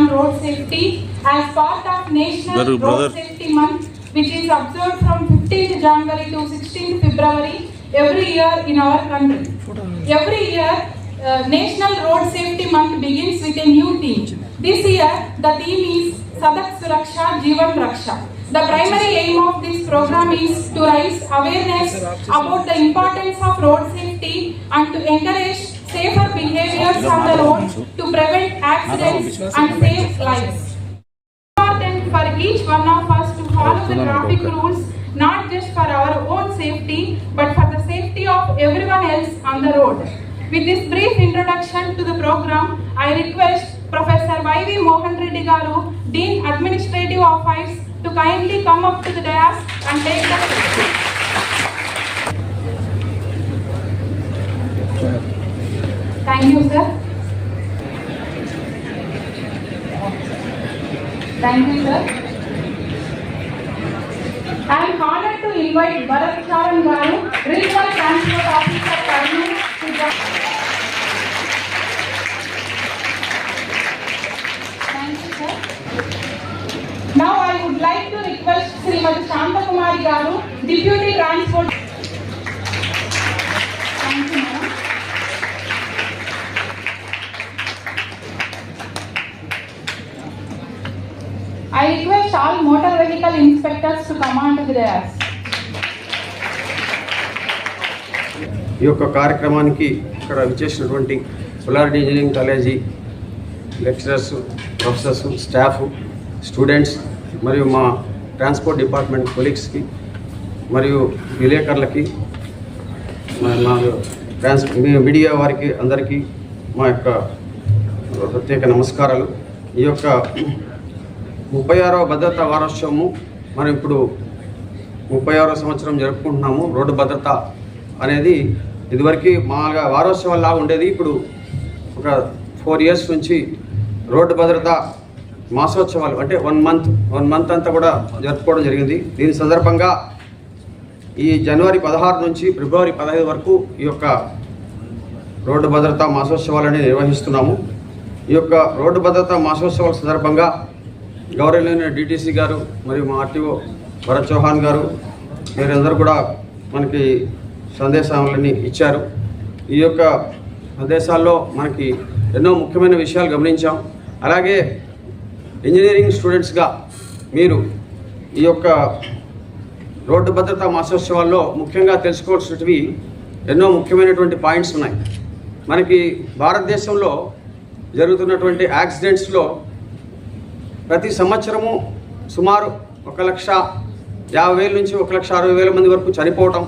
on road safety as part of National Garu, Road brother. Safety Month, which is observed from 15th January to 16th February every year in our country. Every year, uh, National Road Safety Month begins with a new theme. This year, the theme is Sadak Suraksha Jivan Raksha. The primary aim of this program is to raise awareness about the importance of road safety and to encourage safer behaviors on the road to prevent accidents and save lives. Important for each one of us to follow the traffic rules, not just for our own safety, but for the safety of everyone else on the road. With this brief introduction to the program, I request Professor Y.V. Mohan Reddy Garu, Dean Administrative Affairs, to kindly come up to the dais and take the stage. Thank you, sir. Thank you, sir. I am honored to invite Bharat Charan Garu, Regional Transport Officer, Kurnool, to join. Now I would like to request Srimati Shanta Kumari Garu, Deputy Transport. I request all motor vehicle inspectors to come on to ఈ యొక్క కార్యక్రమానికి ఇక్కడ విచ్చేసినటువంటి సోలారిటీ engineering college lecturers professors staff students మరియు మా transport department కొలీగ్స్కి మరియు విలేకరులకి మా ట్రాన్స్ మీ media వారికి అందరికీ మా యొక్క ప్రత్యేక నమస్కారాలు. ఈ యొక్క ముప్పై ఆరవ భద్రతా వారోత్సవము. మనం ఇప్పుడు ముప్పై ఆరో సంవత్సరం జరుపుకుంటున్నాము. రోడ్డు భద్రత అనేది ఇదివరకు మామూలుగా లాగా ఉండేది. ఇప్పుడు ఒక ఫోర్ ఇయర్స్ నుంచి రోడ్డు భద్రత మాసోత్సవాలు అంటే వన్ మంత్ వన్ మంత్ అంతా కూడా జరుపుకోవడం జరిగింది. దీని సందర్భంగా ఈ జనవరి పదహారు నుంచి ఫిబ్రవరి పదహైదు వరకు ఈ యొక్క రోడ్డు భద్రతా మాసోత్సవాలని నిర్వహిస్తున్నాము. ఈ యొక్క రోడ్డు భద్రతా మాసోత్సవాల సందర్భంగా గౌరవనీయ డిటీసీ గారు మరియు మా ఆర్టీఓ భరత్ చౌహాన్ గారు మీరందరూ కూడా మనకి సందేశాలన్నీ ఇచ్చారు. ఈ యొక్క సందేశాల్లో మనకి ఎన్నో ముఖ్యమైన విషయాలు గమనించాం. అలాగే ఇంజనీరింగ్ స్టూడెంట్స్గా మీరు ఈ యొక్క రోడ్డు భద్రతా మాసోత్సవాల్లో ముఖ్యంగా తెలుసుకోవాల్సినవి ఎన్నో ముఖ్యమైనటువంటి పాయింట్స్ ఉన్నాయి. మనకి భారతదేశంలో జరుగుతున్నటువంటి యాక్సిడెంట్స్లో ప్రతి సంవత్సరము సుమారు ఒక లక్ష యాభై వేల నుంచి ఒక లక్ష అరవై వేల మంది వరకు చనిపోవటం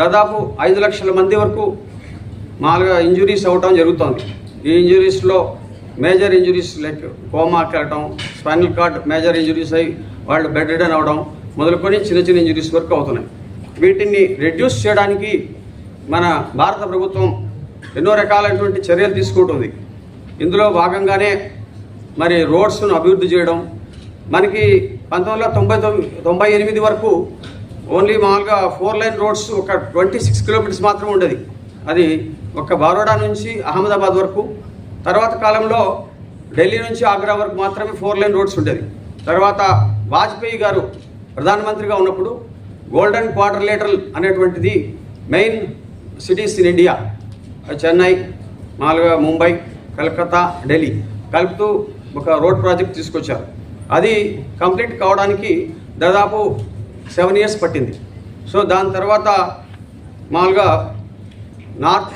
దాదాపు ఐదు లక్షల మంది వరకు మామూలుగా ఇంజురీస్ అవ్వటం జరుగుతోంది. ఈ ఇంజురీస్లో మేజర్ ఇంజురీస్ లైక్ కోమా వెళ్ళటం స్పైనల్ కార్డ్ మేజర్ ఇంజురీస్ అయి వాళ్ళు బెడ్ రిడన్ అవ్వడం మొదలుకొని చిన్న చిన్న ఇంజురీస్ వరకు అవుతున్నాయి. వీటిని రెడ్యూస్ చేయడానికి మన భారత ప్రభుత్వం ఎన్నో రకాలైనటువంటి చర్యలు తీసుకుంటుంది. ఇందులో భాగంగానే మరి రోడ్స్ను అభివృద్ధి చేయడం. మనకి పంతొమ్మిది వందల తొంభై తొమ్మిది తొంభై ఎనిమిది వరకు ఓన్లీ మామూలుగా ఫోర్ లైన్ రోడ్స్ ఒక ట్వంటీ సిక్స్ కిలోమీటర్స్ మాత్రం ఉండేది. అది ఒక బరోడా నుంచి అహ్మదాబాద్ వరకు. తర్వాత కాలంలో ఢిల్లీ నుంచి ఆగ్రా వరకు మాత్రమే ఫోర్ లైన్ రోడ్స్ ఉండేది తర్వాత వాజ్పేయి గారు ప్రధానమంత్రిగా ఉన్నప్పుడు గోల్డెన్ క్వార్టర్లేటరల్ అనేటువంటిది main cities in India. Chennai మామూలుగా ముంబై కలకత్తా ఢిల్లీ కలుపుతూ ఒక రోడ్ ప్రాజెక్ట్ తీసుకొచ్చారు. అది కంప్లీట్ కావడానికి దాదాపు సెవెన్ ఇయర్స్ పట్టింది. సో దాని తర్వాత మామూలుగా north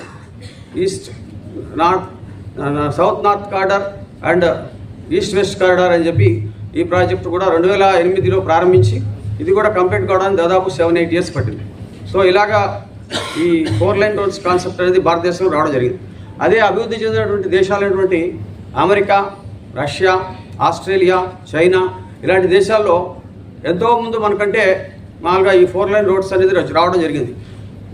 east north south north corridor and east west corridor అని చెప్పి ఈ ప్రాజెక్టు కూడా రెండు వేల ఎనిమిదిలో ప్రారంభించి ఇది కూడా కంప్లీట్ కావడానికి దాదాపు సెవెన్ ఎయిట్ ఇయర్స్ పట్టింది. సో ఇలాగా ఈ ఫోర్ లైన్ రోడ్స్ కాన్సెప్ట్ అనేది భారతదేశంలో రావడం జరిగింది. అదే అభివృద్ధి చెందినటువంటి దేశాలైనటువంటి అమెరికా రష్యా ఆస్ట్రేలియా చైనా ఇలాంటి దేశాల్లో ఎంతో ముందు మనకంటే మామూలుగా ఈ ఫోర్ లైన్ రోడ్స్ అనేది రావడం జరిగింది.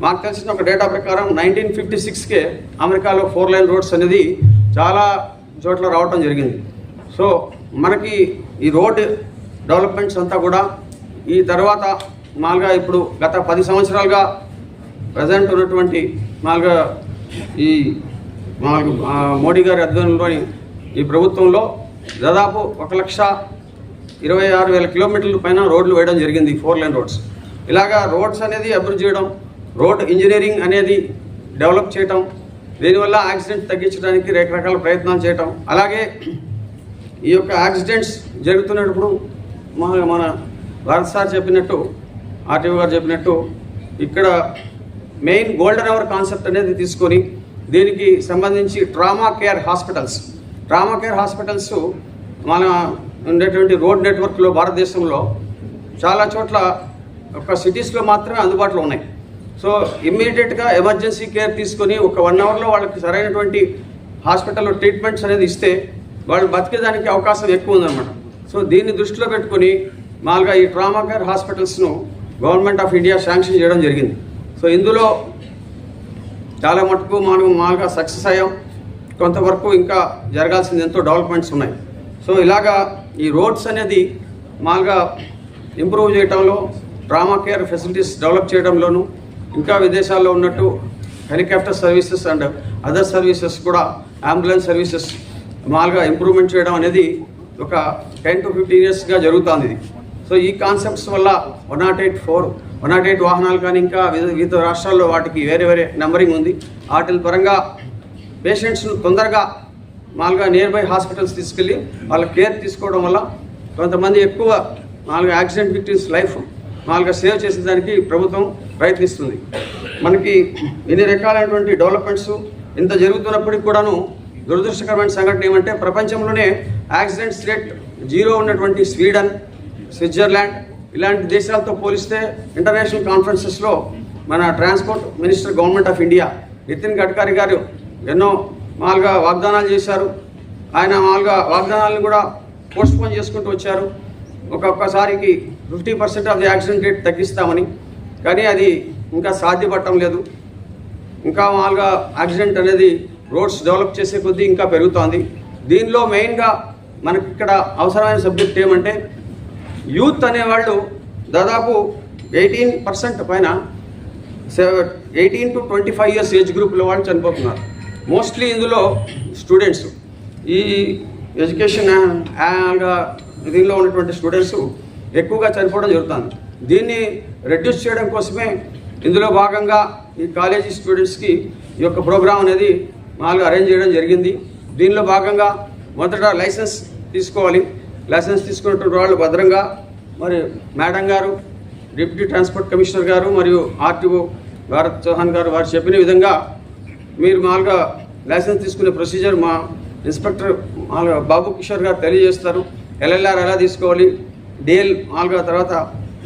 మాకు తెలిసిన ఒక డేటా ప్రకారం నైన్టీన్ ఫిఫ్టీ సిక్స్కే అమెరికాలో ఫోర్ లైన్ రోడ్స్ అనేది చాలా చోట్ల రావడం జరిగింది. సో మనకి ఈ రోడ్ డెవలప్మెంట్స్ అంతా కూడా ఈ తర్వాత మామూలుగా ఇప్పుడు గత పది సంవత్సరాలుగా ప్రజెంట్ ఉన్నటువంటి మామూలుగా ఈ మామూలుగా మోడీ గారి అధ్వర్యంలోని ఈ ప్రభుత్వంలో దాదాపు ఒక లక్ష ఇరవై ఆరు వేల కిలోమీటర్ల పైన రోడ్లు వేయడం జరిగింది ఫోర్ లైన్ రోడ్స్. ఇలాగా రోడ్స్ అనేది అభివృద్ధి చేయడం రోడ్ ఇంజనీరింగ్ అనేది డెవలప్ చేయటం దీనివల్ల యాక్సిడెంట్ తగ్గించడానికి రకరకాల ప్రయత్నాలు చేయటం అలాగే ఈ యొక్క యాక్సిడెంట్స్ జరుగుతున్నప్పుడు మన మన భారత్ సార్ చెప్పినట్టు ఆర్టీఓ గారు చెప్పినట్టు ఇక్కడ మెయిన్ గోల్డెన్ అవర్ కాన్సెప్ట్ అనేది తీసుకొని దీనికి సంబంధించి trauma care hospitals trauma care hospitals మన ఉండేటువంటి రోడ్ నెట్వర్క్లో భారతదేశంలో చాలా చోట్ల ఒక సిటీస్లో మాత్రమే అందుబాటులో ఉన్నాయి. సో ఇమ్మీడియట్గా ఎమర్జెన్సీ కేర్ తీసుకొని ఒక వన్ అవర్లో వాళ్ళకి సరైనటువంటి హాస్పిటల్లో ట్రీట్మెంట్స్ అనేది ఇస్తే వాళ్ళు బతికేదానికి అవకాశం ఎక్కువ ఉందన్నమాట. సో దీన్ని దృష్టిలో పెట్టుకొని మామూలుగా ఈ ట్రామా కేర్ హాస్పిటల్స్ను గవర్నమెంట్ ఆఫ్ ఇండియా శాంక్షన్ చేయడం జరిగింది. సో ఇందులో చాలా మటుకు మనం మామూలుగా సక్సెస్ అయ్యాం. కొంతవరకు ఇంకా జరగాల్సింది ఎంతో డెవలప్మెంట్స్ ఉన్నాయి. సో ఇలాగా ఈ రోడ్స్ అనేది మామూలుగా ఇంప్రూవ్ చేయడంలో ట్రామా కేర్ ఫెసిలిటీస్ డెవలప్ చేయడంలోనూ ఇంకా విదేశాల్లో ఉన్నట్టు helicopter services and other services కూడా అంబులెన్స్ సర్వీసెస్ మామూలుగా ఇంప్రూవ్మెంట్ చేయడం అనేది ఒక టెన్ టు ఫిఫ్టీన్ ఇయర్స్గా జరుగుతుంది ఇది. సో ఈ కాన్సెప్ట్స్ వల్ల one nought eight four one nought eight వాహనాలు కానీ ఇంకా వివిధ వివిధ రాష్ట్రాల్లో వాటికి వేరే వేరే నెంబరింగ్ ఉంది. వాటి పరంగా పేషెంట్స్ను తొందరగా మామూలుగా నియర్ బై హాస్పిటల్స్ తీసుకెళ్ళి వాళ్ళ కేర్ తీసుకోవడం వల్ల కొంతమంది ఎక్కువ మామూలుగా యాక్సిడెంట్ విక్టిమ్స్ లైఫ్ మామూలుగా సేవ్ చేసేదానికి ప్రభుత్వం ప్రయత్నిస్తుంది. మనకి ఎన్ని రకాలైనటువంటి డెవలప్మెంట్స్ ఇంత జరుగుతున్నప్పటికి కూడాను దురదృష్టకరమైన సంఘటన ఏమంటే ప్రపంచంలోనే యాక్సిడెంట్స్ రేట్ జీరో ఉన్నటువంటి స్వీడన్ స్విట్జర్లాండ్ ఇలాంటి దేశాలతో పోలిస్తే ఇంటర్నేషనల్ కాన్ఫరెన్సెస్లో మన transport minister government of India Nitin Gadkari గారు ఎన్నో మామూలుగా వాగ్దానాలు చేశారు. ఆయన మాలుగా వాగ్దానాలను కూడా పోస్ట్పోన్ చేసుకుంటూ వచ్చారు. ఒక్కొక్కసారికి fifty percent of the accident rate తగ్గిస్తామని. కానీ అది ఇంకా సాధ్యపడటం లేదు. ఇంకా మామూలుగా యాక్సిడెంట్ అనేది రోడ్స్ డెవలప్ చేసే కొద్దీ ఇంకా పెరుగుతోంది. దీనిలో మెయిన్గా మనకి ఇక్కడ అవసరమైన సబ్జెక్ట్ ఏమంటే యూత్ అనేవాళ్ళు దాదాపు ఎయిటీన్ పర్సెంట్ పైన eighteen to twenty five years age గ్రూప్లో వాళ్ళు చనిపోతున్నారు. మోస్ట్లీ ఇందులో స్టూడెంట్స్ ఈ ఎడ్యుకేషన్ అండ్ uh, దీనిలో ఉన్నటువంటి స్టూడెంట్స్ ఎక్కువగా చనిపోవడం జరుగుతుంది. దీన్ని రెడ్యూస్ చేయడం కోసమే ఇందులో భాగంగా ఈ కాలేజీ స్టూడెంట్స్కి ఈ యొక్క ప్రోగ్రాం అనేది మామూలుగా అరేంజ్ చేయడం జరిగింది. దీనిలో భాగంగా మొదట లైసెన్స్ తీసుకోవాలి. లైసెన్స్ తీసుకున్నటువంటి వాళ్ళు భద్రంగా మరి మేడం గారు డిప్యూటీ ట్రాన్స్పోర్ట్ కమిషనర్ గారు మరియు ఆర్టీఓ భారత్ చౌహాన్ గారు వారు చెప్పిన విధంగా మీరు మామూలుగా లైసెన్స్ తీసుకునే ప్రొసీజర్ మా ఇన్స్పెక్టర్ మామూలుగా బాబు కిషోర్ గారు తెలియజేస్తారు. ఎల్ఎల్ఆర్ ఎలా తీసుకోవాలి? డిఎల్ మామూలుగా తర్వాత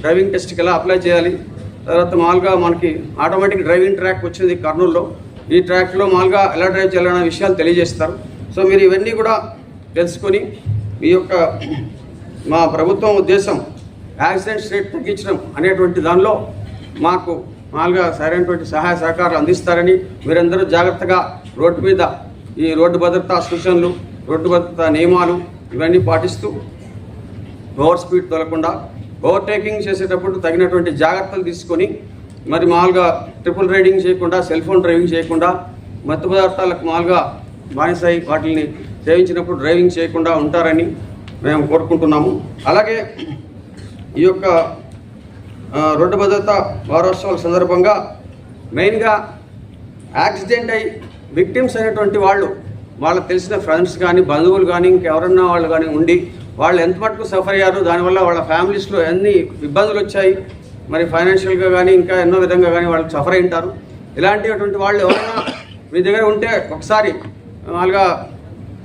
డ్రైవింగ్ టెస్ట్కి ఎలా అప్లై చేయాలి? తర్వాత మామూలుగా మనకి ఆటోమేటిక్ డ్రైవింగ్ ట్రాక్ వచ్చింది కర్నూలులో. ఈ ట్రాక్లో మామూలుగా ఎలా డ్రైవ్ చేయాలనే విషయాలు తెలియజేస్తారు. సో మీరు ఇవన్నీ కూడా తెలుసుకొని ఈ యొక్క మా ప్రభుత్వం ఉద్దేశం యాక్సిడెంట్స్ రేట్ తగ్గించడం అనేటువంటి దానిలో మాకు మామూలుగా సరైనటువంటి సహాయ సహకారాలు అందిస్తారని మీరందరూ జాగ్రత్తగా రోడ్డు మీద ఈ రోడ్డు భద్రతా సూచనలు రోడ్డు భద్రతా నియమాలు ఇవన్నీ పాటిస్తూ ఓవర్ స్పీడ్ తొలకుండా ఓవర్టేకింగ్ చేసేటప్పుడు తగినటువంటి జాగ్రత్తలు తీసుకొని మరి మామూలుగా ట్రిపుల్ రైడింగ్ చేయకుండా సెల్ ఫోన్ డ్రైవింగ్ చేయకుండా మత్తు పదార్థాలకు మామూలుగా బానిసాయి వాటిని సేవించినప్పుడు డ్రైవింగ్ చేయకుండా ఉంటారని మేము కోరుకుంటున్నాము. అలాగే ఈ యొక్క రోడ్డు భద్రత వారోత్సవాల సందర్భంగా మెయిన్గా యాక్సిడెంట్ అయి విక్టిమ్స్ అయినటువంటి వాళ్ళు వాళ్ళకి తెలిసిన ఫ్రెండ్స్ కానీ బంధువులు కానీ ఇంకెవరన్నా వాళ్ళు కానీ ఉండి వాళ్ళు ఎంత మటుకు సఫర్ అయ్యారు దానివల్ల వాళ్ళ ఫ్యామిలీస్లో ఎన్ని ఇబ్బందులు వచ్చాయి మరి ఫైనాన్షియల్గా కానీ ఇంకా ఎన్నో విధంగా కానీ వాళ్ళకి సఫర్ అయి ఉంటారు. ఇలాంటిటువంటి వాళ్ళు ఎవరైనా మీ దగ్గర ఉంటే ఒకసారి వాళ్ళగా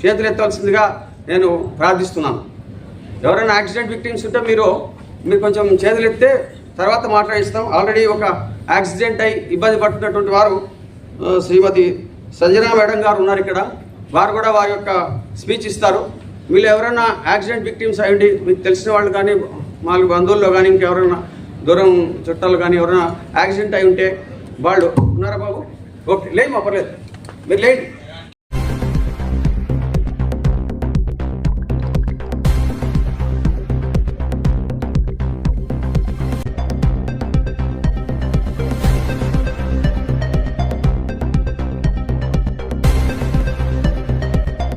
చేతులు ఎత్తవలసిందిగా నేను ప్రార్థిస్తున్నాను. ఎవరైనా యాక్సిడెంట్ విక్టిమ్స్ ఉంటే మీరు మీరు కొంచెం చేతులు ఎత్తే తర్వాత మాట్లాడిస్తాం. ఆల్రెడీ ఒక యాక్సిడెంట్ అయి ఇబ్బంది పడుతున్నటువంటి వారు శ్రీమతి సంజనా మేడం గారు ఉన్నారు ఇక్కడ. వారు కూడా వారి యొక్క స్పీచ్ ఇస్తారు. వీళ్ళు ఎవరైనా యాక్సిడెంట్ విక్టిమ్స్ అయ్యండి మీకు తెలిసిన వాళ్ళు కానీ మాకు బంధువుల్లో కానీ ఇంకెవరైనా దూరం చుట్టాలు కానీ ఎవరైనా యాక్సిడెంట్ అయి ఉంటే వాళ్ళు ఉన్నారా బాబు? ఓకే లేదు మా పర్లేదు. మీరు లేండి